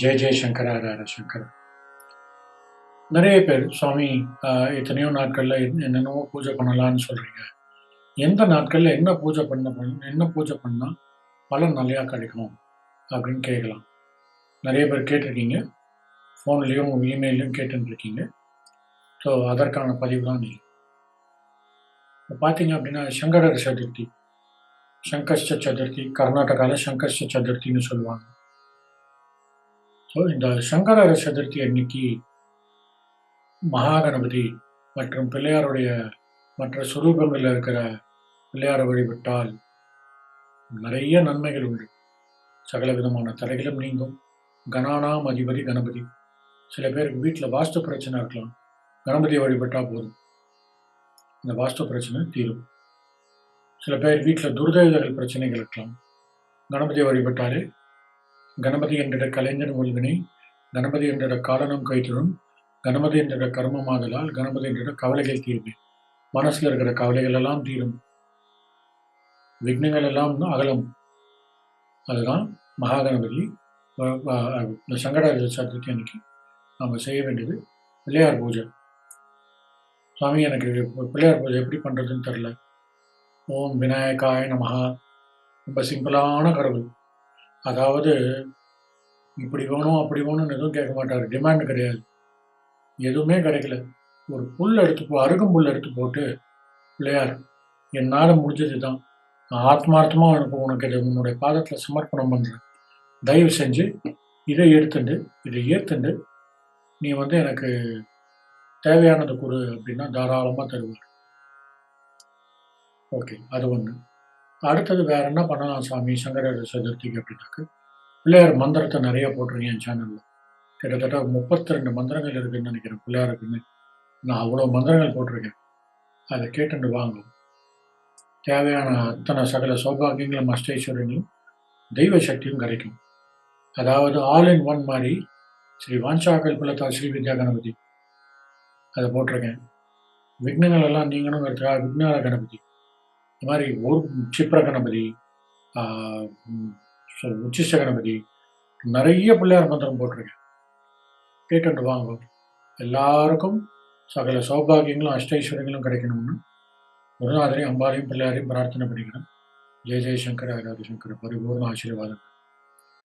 ஜெய ஜெய சங்கர ஹர சங்கர நிறைய பேர் சுவாமி எத்தனையோ நாட்களில் என்னென்னவோ பூஜை பண்ணலாம்னு சொல்கிறீங்க எந்த நாட்களில் என்ன பூஜை பண்ண என்ன பூஜை பண்ணால் பலன் நிறையா கிடைக்கும் அப்படின்னு கேட்கலாம். நிறைய பேர் கேட்டிருக்கீங்க. ஃபோன்லேயும் இமெயிலையும் கேட்டுருக்கீங்க. ஸோ அதற்கான பதிவு தான் நீங்கள் இப்போ பார்த்தீங்க அப்படின்னா சங்கரர் சதுர்த்தி சங்கர்ஷ சதுர்த்தி கர்நாடகாவில் சங்கர்ஷ சதுர்த்தின்னு சொல்லுவாங்க. ஸோ இந்த சங்கரர சதுர்த்தி அன்னைக்கு மகாகணபதி மற்றும் பிள்ளையாருடைய மற்ற சுரூபங்களில் இருக்கிற பிள்ளையாரை வழிபட்டால் நிறைய நன்மைகள் உண்டு. சகல விதமான தடைகளும் நீங்கும். கணானாம் அதிபதி கணபதி. சில பேருக்கு வீட்டில் வாஸ்து பிரச்சனை இருக்கலாம். கணபதியை வழிபட்டால் போதும். இந்த வாஸ்து பிரச்சனை தீரும். சில பேர் வீட்டில் துர்தேவதைகள் பிரச்சனைகள் இருக்கலாம். கணபதியை வழிபட்டாலே கணபதி என்ற கலைஞன் உள்வினை கணபதி என்ற காரணம் கைத்தரும் கணபதி என்ற கர்மமாதலால் கணபதி என்ற கவலைகள் தீர்வு மனசில் இருக்கிற கவலைகள் எல்லாம் தீரும். விக்னங்கள் எல்லாம் அகலம். அதுதான் மகாகணபதி இந்த சங்கட சதுர்த்தி அன்னைக்கு நம்ம செய்ய வேண்டியது பிள்ளையார் பூஜை. சுவாமி எனக்கு பிள்ளையார் பூஜை எப்படி பண்ணுறதுன்னு தெரில ஓம் விநாயகாய நமஹா. ரொம்ப சிம்பிளான கடவுள். அதாவது இப்படி வேணும் அப்படி வேணும்னு எதுவும் கேட்க மாட்டார். டிமாண்ட் கிடையாது. எதுவுமே கிடைக்கல. ஒரு புல் எடுத்து போ அருகும் புல் எடுத்து போட்டு பிள்ளையார் என்னால் முடிஞ்சது தான் நான் ஆத்மார்த்தமாக உனக்கு உனக்கு இதை உன்னுடைய பாதத்தில் சமர்ப்பணம் பண்ணுறேன் தயவு செஞ்சு இதை எடுத்துண்டு இதை ஏற்றுண்டு நீ வந்து எனக்கு தேவையானது கொடு அப்படின்னா தாராளமாக தருவார். ஓகே அது ஒன்று அடுத்தது வேற என்ன பண்ணலாம் சாமி சங்கர சதுர்த்திக்கு அப்படின்னாக்க பிள்ளையார் மந்திரத்தை நிறைய போட்டிருக்கேன் என் சேனலில் கிட்டத்தட்ட முப்பத்தி ரெண்டு மந்திரங்கள் இருக்குன்னு நினைக்கிறேன் பிள்ளையாருக்குன்னு நான் அவ்வளோ மந்திரங்கள் போட்டிருக்கேன். அதை கேட்டுட்டு வாங்க. தேவையான அத்தனை சகல சௌபாகியங்களும் அஷ்டைஸ்வரங்களும் தெய்வ சக்தியும் கிடைக்கும். அதாவது ஆல் இன் ஒன் மாதிரி ஸ்ரீ வாஞ்சா கல்பலதா ஸ்ரீ வித்யா கணபதி. அதை போட்டிருக்கேன். விக்னங்கள் எல்லாம் நீங்கணுங்கிறதுக்காக விக்னார கணபதி இந்த மாதிரி ஒரு சிப்ர கணபதி ஆஹ், உச்சிஷ்ட கணபதி நிறைய பிள்ளையார் மந்திரம் போட்டிருக்கேன். கேட்டுட்டு வாங்க. எல்லாருக்கும் சகல சௌபாகியங்களும் அஷ்டைஸ்வரங்களும் கிடைக்கணும்னு குருநாதரையும் அம்பாலையும் பிள்ளையாரையும் பிரார்த்தனை பண்ணிக்கிறேன் ஜெய ஜெயசங்கர ஹரஹர சங்கர பரிபூர்ண ஆசீர்வாதம்.